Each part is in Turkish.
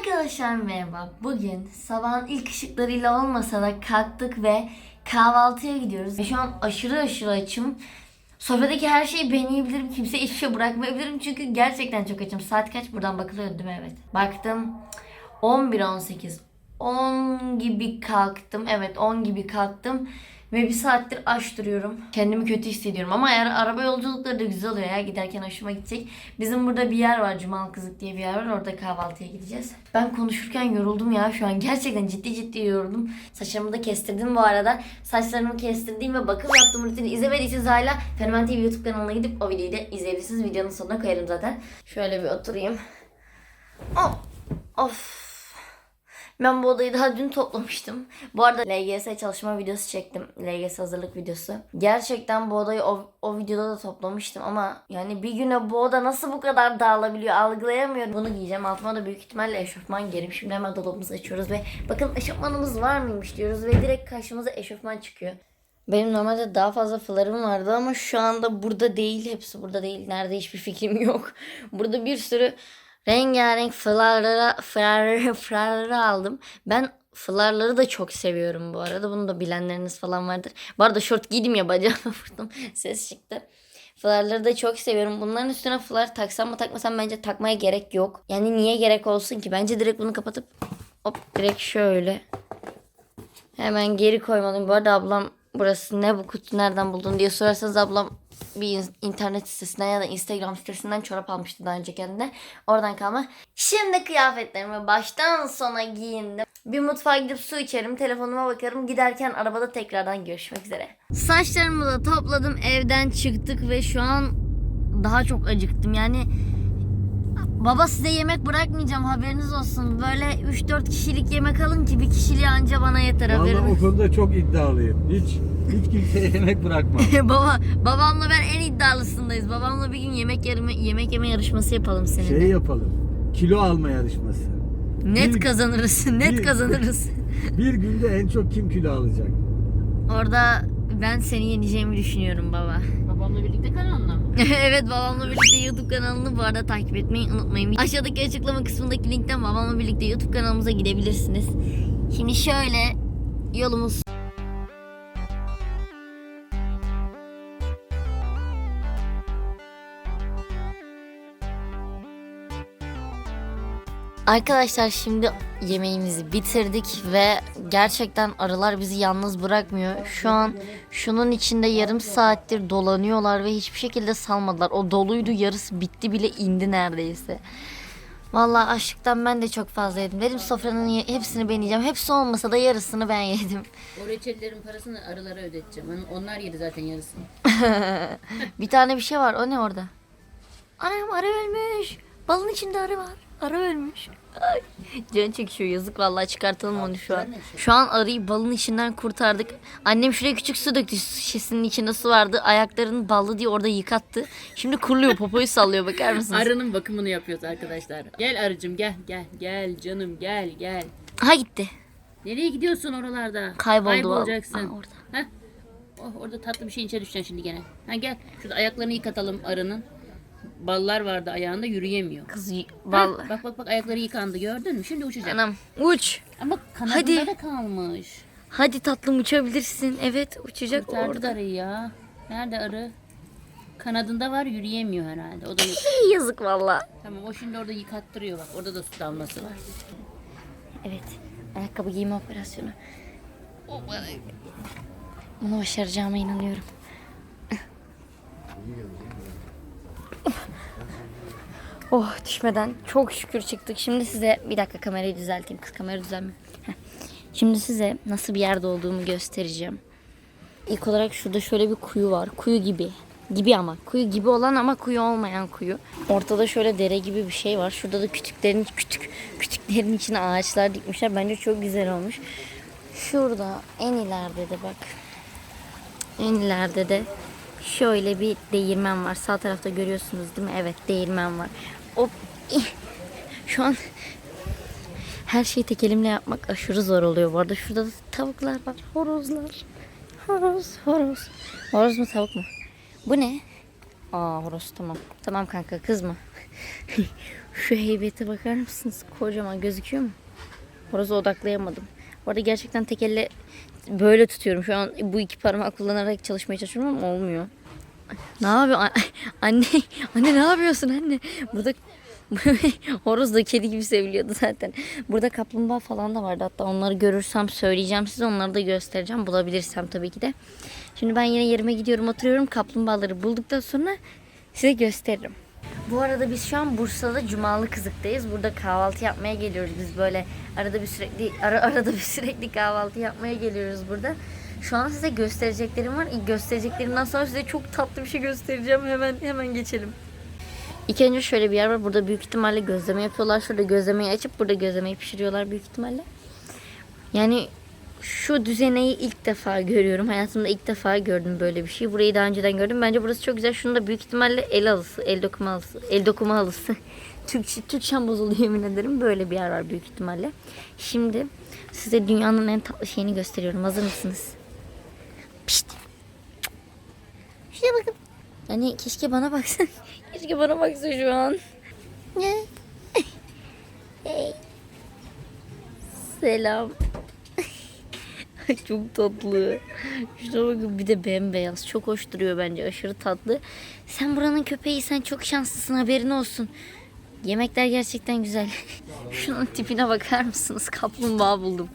Arkadaşlar merhaba. Bugün sabahın ilk ışıklarıyla olmasa da kalktık ve kahvaltıya gidiyoruz. Ve şu an aşırı aşırı açım. Sofradaki her şeyi ben yiyebilirim. Kimse hiçbir şey bırakmayabilirim. Çünkü gerçekten çok açım. Saat kaç? Buradan bakılıyor değil mi? Evet. Baktım. 11-18. 10 gibi kalktım. Evet 10 gibi kalktım. Ve bir saattir aç duruyorum. Kendimi kötü hissediyorum. Ama eğer araba yolculukları da güzel oluyor ya. Giderken hoşuma gidecek. Bizim burada bir yer var. Cumal Kızık diye bir yer var. Orada kahvaltıya gideceğiz. Ben konuşurken yoruldum ya şu an. Gerçekten ciddi ciddi yoruldum. Saçlarımı da kestirdim bu arada. Saçlarımı kestirdiğim ve bakım yaptığım rutini izlemediyseniz hala Fenomen TV YouTube kanalına gidip o videoyu da izleyebilirsiniz. Videonun sonuna koyarım zaten. Şöyle bir oturayım. Oh. Of. Ben bu odayı daha dün toplamıştım. Bu arada LGS çalışma videosu çektim. LGS hazırlık videosu. Gerçekten bu odayı o, o videoda da toplamıştım ama yani bir güne bu oda nasıl bu kadar dağılabiliyor algılayamıyorum. Bunu giyeceğim. Altıma da büyük ihtimalle eşofman giyerim. Şimdi hemen dolabımızı açıyoruz ve bakın eşofmanımız var mıymış diyoruz ve direkt karşımıza eşofman çıkıyor. Benim normalde daha fazla fılarım vardı ama şu anda burada değil. Hepsi burada değil. Nerede hiçbir fikrim yok. Burada bir sürü rengarenk fılarlara, fılarları, fılarları aldım. Ben fılarları da çok seviyorum bu arada. Bunu da bilenleriniz falan vardır. Bu arada şort giydim ya bacağıma vurdum. Ses çıktı. Fılarları da çok seviyorum. Bunların üstüne fılar taksam mı takmasam bence takmaya gerek yok. Yani niye gerek olsun ki? Bence direkt bunu kapatıp hop direkt şöyle Hemen geri koymalıyım. Bu arada ablam burası ne bu kutu nereden buldun diye sorarsanız ablam bir in- internet sitesinden ya da Instagram sitesinden çorap almıştı daha önce kendine. Oradan kalma. Şimdi kıyafetlerimi baştan sona giyindim. Bir mutfağa gidip su içerim, telefonuma bakarım. Giderken arabada tekrardan görüşmek üzere. Saçlarımı da topladım, evden çıktık ve şu an daha çok acıktım. Yani Baba size yemek bırakmayacağım haberiniz olsun. Böyle 3-4 kişilik yemek alın ki bir kişiliği anca bana yeter Vallahi o haberiniz. konuda çok iddialıyım. Hiç hiç kimseye yemek bırakmam. Baba, babamla ben en iddialısındayız. Babamla bir gün yemek yeme, yemek yeme yarışması yapalım seninle. Şey yapalım. Kilo alma yarışması. Net bir- kazanırız. Net bir- kazanırız. Bir günde en çok kim kilo alacak? Orada ben seni yeneceğimi düşünüyorum baba. Babamla birlikte kanalına mı? evet babamla birlikte YouTube kanalını bu arada takip etmeyi unutmayın. Aşağıdaki açıklama kısmındaki linkten babamla birlikte YouTube kanalımıza gidebilirsiniz. Şimdi şöyle yolumuz Arkadaşlar şimdi yemeğimizi bitirdik ve gerçekten arılar bizi yalnız bırakmıyor. Şu an şunun içinde yarım saattir dolanıyorlar ve hiçbir şekilde salmadılar. O doluydu yarısı bitti bile indi neredeyse. Vallahi açlıktan ben de çok fazla yedim. Dedim sofranın ye- hepsini ben yiyeceğim. Hepsi olmasa da yarısını ben yedim. O reçellerin parasını arılara ödeteceğim. On- Onlar yedi zaten yarısını. bir tane bir şey var. O ne orada? Anam arı ölmüş. Balın içinde arı var. Arı ölmüş. Ay. Can çekiyor yazık vallahi çıkartalım onu şu an. Şu an arıyı balın içinden kurtardık. Annem şuraya küçük su döktü. Su şişesinin içinde su vardı. Ayaklarını ballı diye orada yıkattı. Şimdi kuruluyor popoyu sallıyor bakar mısınız? Arının bakımını yapıyoruz arkadaşlar. Gel arıcım gel gel gel canım gel gel. Ha gitti. Nereye gidiyorsun oralarda? Kayboldu Kaybolacaksın. Aa, orada. Heh. Oh, orada tatlı bir şeyin içine düşeceksin şimdi gene. Ha gel. Şurada ayaklarını yıkatalım arının. Ballar vardı ayağında yürüyemiyor. Kız y- Ha. Bak bak bak ayakları yıkandı gördün mü? Şimdi uçacak. Anam uç. Ama kanadında Hadi. da kalmış. Hadi tatlım uçabilirsin. Evet uçacak Kurtardık orada. arıyı ya. Nerede arı? Kanadında var yürüyemiyor herhalde. O da Hey, yazık vallahi. Tamam o şimdi orada yıkattırıyor bak. Orada da su damlası var. Evet. Ayakkabı giyme operasyonu. Bunu başaracağıma inanıyorum. Oh düşmeden çok şükür çıktık. Şimdi size bir dakika kamerayı düzelteyim. Kız kamera düzelmiyor. Şimdi size nasıl bir yerde olduğumu göstereceğim. İlk olarak şurada şöyle bir kuyu var. Kuyu gibi. Gibi ama. Kuyu gibi olan ama kuyu olmayan kuyu. Ortada şöyle dere gibi bir şey var. Şurada da kütüklerin küçük kütüklerin içine ağaçlar dikmişler. Bence çok güzel olmuş. Şurada en ileride de bak. En ileride de şöyle bir değirmen var. Sağ tarafta görüyorsunuz değil mi? Evet değirmen var. O şu an her şeyi tek elimle yapmak aşırı zor oluyor bu arada. Şurada da tavuklar var. Horozlar. Horoz, horoz. Horoz mu tavuk mu? Bu ne? Aa horoz tamam. Tamam kanka kızma. Şu heybete bakar mısınız? Kocaman gözüküyor mu? Orası odaklayamadım. Bu arada gerçekten tek elle böyle tutuyorum. Şu an bu iki parmağı kullanarak çalışmaya çalışıyorum ama olmuyor. Ne yapıyor? Anne, anne ne yapıyorsun anne? Burada horoz da kedi gibi seviliyordu zaten. Burada kaplumbağa falan da vardı. Hatta onları görürsem söyleyeceğim size. Onları da göstereceğim. Bulabilirsem tabii ki de. Şimdi ben yine yerime gidiyorum oturuyorum. Kaplumbağaları bulduktan sonra size gösteririm. Bu arada biz şu an Bursa'da Cumalı Kızık'tayız. Burada kahvaltı yapmaya geliyoruz biz böyle. Arada bir sürekli ara, arada bir sürekli kahvaltı yapmaya geliyoruz burada. Şu an size göstereceklerim var. Göstereceklerimden sonra size çok tatlı bir şey göstereceğim. Hemen hemen geçelim. İlk önce şöyle bir yer var. Burada büyük ihtimalle gözleme yapıyorlar. Şurada gözlemeyi açıp burada gözlemeyi pişiriyorlar büyük ihtimalle. Yani şu düzeneyi ilk defa görüyorum. Hayatımda ilk defa gördüm böyle bir şey. Burayı daha önceden gördüm. Bence burası çok güzel. Şunu da büyük ihtimalle el halısı, el dokuma halısı, el dokuma halısı. Türkçe, Türkçem bozuldu yemin ederim. Böyle bir yer var büyük ihtimalle. Şimdi size dünyanın en tatlı şeyini gösteriyorum. Hazır mısınız? Pişt. Şuraya bakın. Yani keşke bana baksa. keşke bana baksa şu an. Ne? Hey. Selam. Çok tatlı. Şuna bakın bir de bembeyaz. Çok hoş duruyor bence. Aşırı tatlı. Sen buranın köpeğiysen çok şanslısın haberin olsun. Yemekler gerçekten güzel. Şunun tipine bakar mısınız? Kaplumbağa buldum.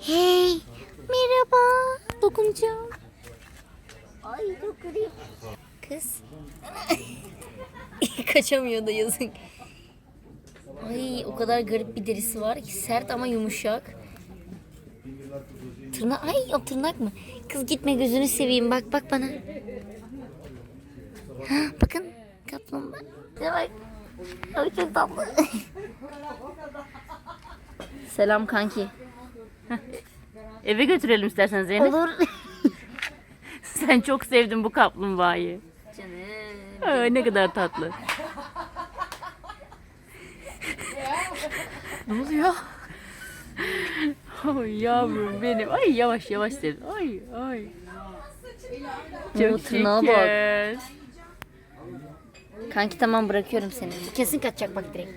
Hey, merhaba. Dokunacağım. Ay dokunayım. Kız. Kaçamıyor da yazık. Ay o kadar garip bir derisi var ki sert ama yumuşak. Tırnak, ay o tırnak mı? Kız gitme gözünü seveyim bak bak bana. Ha, bakın kaplumbağa. Bak. Ay çok tatlı. Selam kanki. Eve götürelim istersen Zeynep. Olur. Sen çok sevdin bu kaplumbağayı. Canım. Aa, ne kadar tatlı. ne oluyor? Ay yavrum benim. Ay yavaş yavaş dedim. Ay ay. Çok bak. şeker. Kanki tamam bırakıyorum seni. Kesin kaçacak bak direkt.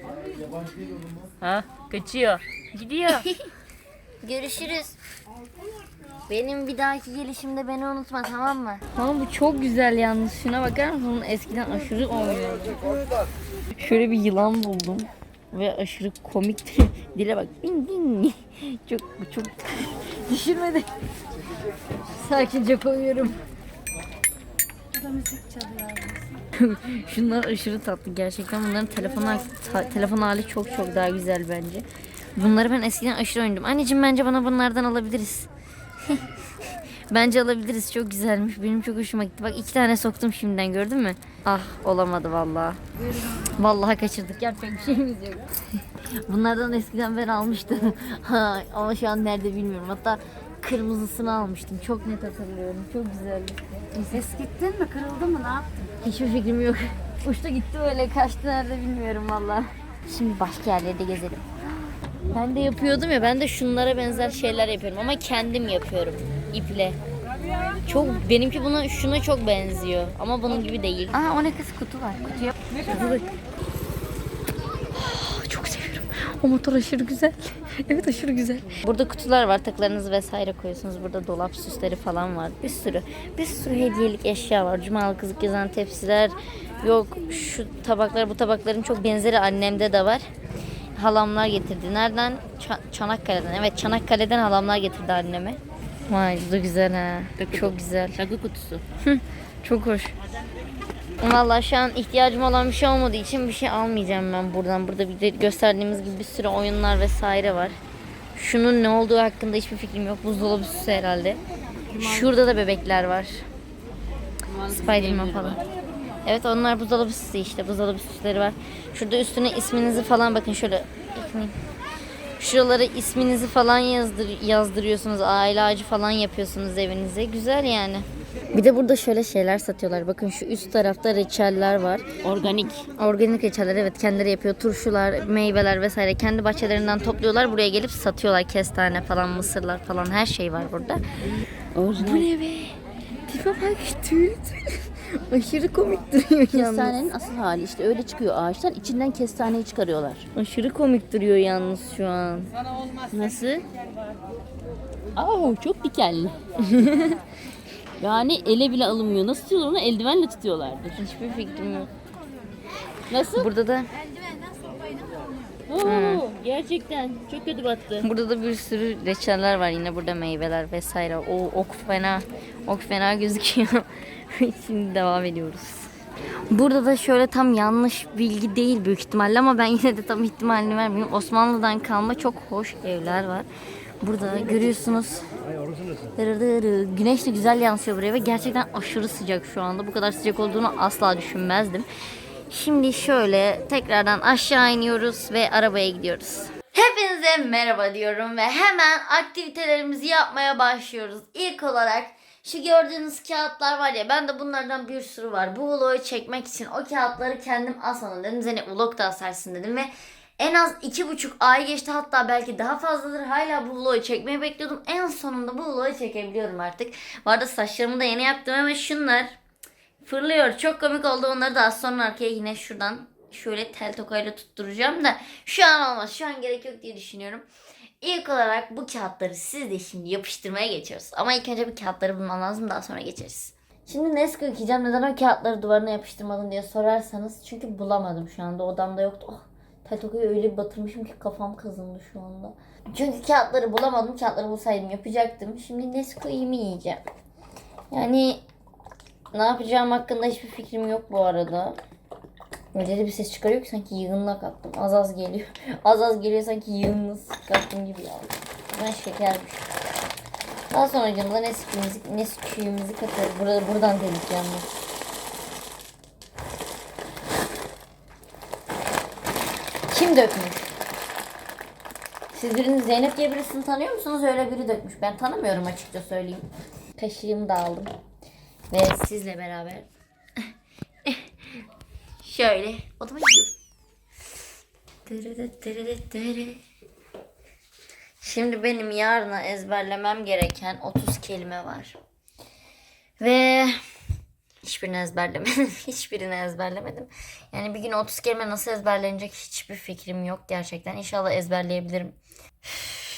Ha kaçıyor. Gidiyor. Görüşürüz. Benim bir dahaki gelişimde beni unutma tamam mı? Ama bu çok güzel yalnız. Şuna bakar mısın? Eskiden aşırı oynuyordu. Şöyle bir yılan buldum. Ve aşırı komikti. Dile bak. Bin bin. Çok çok düşürmedi. Sakince koyuyorum. Şunlar aşırı tatlı gerçekten. Bunların telefon, ta- telefon hali çok çok daha güzel bence. Bunları ben eskiden aşırı oynadım. Anneciğim bence bana bunlardan alabiliriz. bence alabiliriz. Çok güzelmiş. Benim çok hoşuma gitti. Bak iki tane soktum şimdiden gördün mü? Ah olamadı vallahi. Vallahi kaçırdık. Yapacak bir şeyimiz yok. Bunlardan eskiden ben almıştım. Ha, ama şu an nerede bilmiyorum. Hatta kırmızısını almıştım. Çok net hatırlıyorum. Çok güzeldi. Ses gittin mi? Kırıldı mı? Ne yaptın? Hiçbir fikrim yok. Uçta gitti öyle kaçtı nerede bilmiyorum valla. Şimdi başka yerleri de gezelim. Ben de yapıyordum ya ben de şunlara benzer şeyler yapıyorum ama kendim yapıyorum iple. Çok benimki buna şuna çok benziyor ama bunun gibi değil. Aa o ne kız kutu var. Kutu Çok seviyorum. O motor aşırı güzel. evet aşırı güzel. Burada kutular var. Takılarınızı vesaire koyuyorsunuz. Burada dolap süsleri falan var. Bir sürü. Bir sürü hediyelik eşya var. Cumalı kızık yazan tepsiler. Yok şu tabaklar bu tabakların çok benzeri annemde de var. Halamlar getirdi. Nereden? Ça- Çanakkale'den. Evet Çanakkale'den halamlar getirdi anneme. Vay bu da güzel ha. Çok güzel. Takı kutusu. Çok hoş. Vallahi şu an ihtiyacım olan bir şey olmadığı için bir şey almayacağım ben buradan. Burada bir de gösterdiğimiz gibi bir sürü oyunlar vesaire var. Şunun ne olduğu hakkında hiçbir fikrim yok. Buzdolabı süsü herhalde. Şurada da bebekler var. Spiderman falan. Evet onlar buzdolabı süsü işte. Buzdolabı süsleri var. Şurada üstüne isminizi falan bakın şöyle. Şuralara isminizi falan yazdır, yazdırıyorsunuz. Aile ağacı falan yapıyorsunuz evinize. Güzel yani. Bir de burada şöyle şeyler satıyorlar. Bakın şu üst tarafta reçeller var. Organik. Organik reçeller evet kendileri yapıyor. Turşular, meyveler vesaire kendi bahçelerinden topluyorlar. Buraya gelip satıyorlar. Kestane falan, mısırlar falan her şey var burada. Orijinal. Bu ne be? Tipe bak tül tül. Aşırı komik duruyor yalnız. Kestanenin asıl hali işte öyle çıkıyor ağaçtan. içinden kestaneyi çıkarıyorlar. Aşırı komik duruyor yalnız şu an. Nasıl? Aa çok dikenli. yani ele bile alınmıyor. Nasıl tutuyorlar onu? Eldivenle tutuyorlardır. Hiçbir fikrim yok. Nasıl? Burada da Oo, gerçekten çok kötü battı. burada da bir sürü reçeller var yine burada meyveler vesaire. O ok fena. Ok fena gözüküyor. Şimdi devam ediyoruz. Burada da şöyle tam yanlış bilgi değil büyük ihtimalle ama ben yine de tam ihtimalini vermiyorum. Osmanlı'dan kalma çok hoş evler var. Burada görüyorsunuz. Dırırırı. Güneş de güzel yansıyor buraya ve gerçekten aşırı sıcak şu anda. Bu kadar sıcak olduğunu asla düşünmezdim. Şimdi şöyle tekrardan aşağı iniyoruz ve arabaya gidiyoruz. Hepinize merhaba diyorum ve hemen aktivitelerimizi yapmaya başlıyoruz. İlk olarak şu gördüğünüz kağıtlar var ya ben de bunlardan bir sürü var. Bu vlogu çekmek için o kağıtları kendim asmadım dedim. Seni vlog da asarsın dedim ve en az iki buçuk ay geçti hatta belki daha fazladır. Hala bu vlogu çekmeyi bekliyordum. En sonunda bu vlogu çekebiliyorum artık. Bu arada saçlarımı da yeni yaptım ama şunlar fırlıyor. Çok komik oldu. Onları da az sonra arkaya yine şuradan şöyle tel tokayla tutturacağım da şu an olmaz. Şu an gerek yok diye düşünüyorum. İlk olarak bu kağıtları siz de şimdi yapıştırmaya geçiyoruz. Ama ilk önce bir kağıtları bulmam lazım daha sonra geçeriz. Şimdi Nesquik yiyeceğim. Neden o kağıtları duvarına yapıştırmadın diye sorarsanız. Çünkü bulamadım şu anda. Odamda yoktu. Oh, tel tokayı öyle batırmışım ki kafam kazındı şu anda. Çünkü kağıtları bulamadım. Kağıtları bulsaydım yapacaktım. Şimdi Nesquik'i mi yiyeceğim? Yani ne yapacağım hakkında hiçbir fikrim yok bu arada. Öyle de bir ses çıkarıyor ki sanki yığınla kattım. Az az geliyor. Az az geliyor sanki yığınla kattım gibi ya. Ben şekermiş. Daha sonra canımda ne süküğümüzü, ne süküğümüzü katarız. Burada, buradan deleceğim ben. Kim dökmüş? Siz birini Zeynep diye birisini tanıyor musunuz? Öyle biri dökmüş. Ben tanımıyorum açıkça söyleyeyim. Kaşığımı da aldım. Ve sizle beraber şöyle odama. Şimdi benim yarına ezberlemem gereken 30 kelime var. Ve hiçbirini ezberlemedim. hiçbirini ezberlemedim. Yani bir gün 30 kelime nasıl ezberlenecek hiçbir fikrim yok gerçekten. İnşallah ezberleyebilirim.